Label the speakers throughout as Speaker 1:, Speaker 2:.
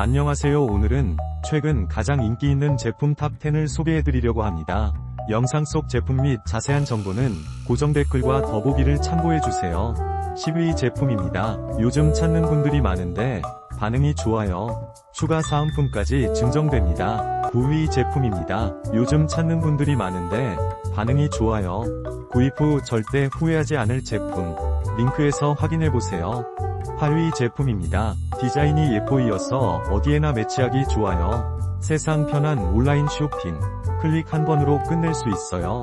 Speaker 1: 안녕하세요. 오늘은 최근 가장 인기 있는 제품 탑10을 소개해드리려고 합니다. 영상 속 제품 및 자세한 정보는 고정 댓글과 더보기를 참고해주세요. 10위 제품입니다. 요즘 찾는 분들이 많은데 반응이 좋아요. 추가 사은품까지 증정됩니다. 9위 제품입니다. 요즘 찾는 분들이 많은데 반응이 좋아요. 구입 후 절대 후회하지 않을 제품. 링크에서 확인해보세요. 8위 제품입니다. 디자인이 예뻐이어서 어디에나 매치하기 좋아요. 세상 편한 온라인 쇼핑. 클릭 한 번으로 끝낼 수 있어요.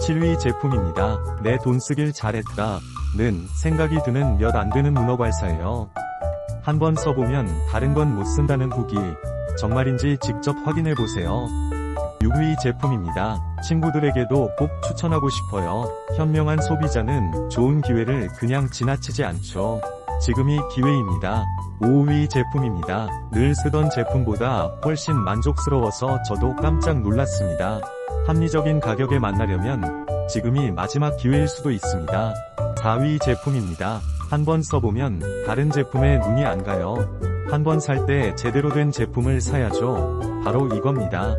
Speaker 1: 7위 제품입니다. 내 돈 쓰길 잘했다. 는 생각이 드는 몇 안 되는 문어 발사예요. 한번 써보면 다른 건 못 쓴다는 후기. 정말인지 직접 확인해 보세요. 6위 제품입니다. 친구들에게도 꼭 추천하고 싶어요. 현명한 소비자는 좋은 기회를 그냥 지나치지 않죠. 지금이 기회입니다. 5위 제품입니다. 늘 쓰던 제품보다 훨씬 만족스러워서 저도 깜짝 놀랐습니다. 합리적인 가격에 만나려면 지금이 마지막 기회일 수도 있습니다. 4위 제품입니다. 한 번 써보면 다른 제품에 눈이 안 가요. 한 번 살 때 제대로 된 제품을 사야죠. 바로 이겁니다.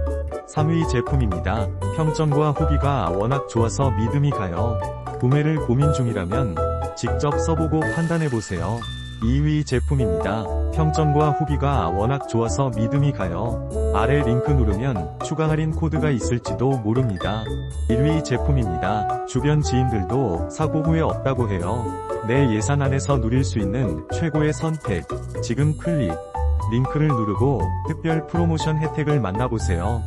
Speaker 1: 3위 제품입니다. 평점과 후기가 워낙 좋아서 믿음이 가요. 구매를 고민 중이라면 직접 써보고 판단해보세요. 2위 제품입니다. 평점과 후기가 워낙 좋아서 믿음이 가요. 아래 링크 누르면 추가 할인 코드가 있을지도 모릅니다. 1위 제품입니다. 주변 지인들도 사고 후에 없다고 해요. 내 예산 안에서 누릴 수 있는 최고의 선택. 지금 클릭. 링크를 누르고 특별 프로모션 혜택을 만나보세요.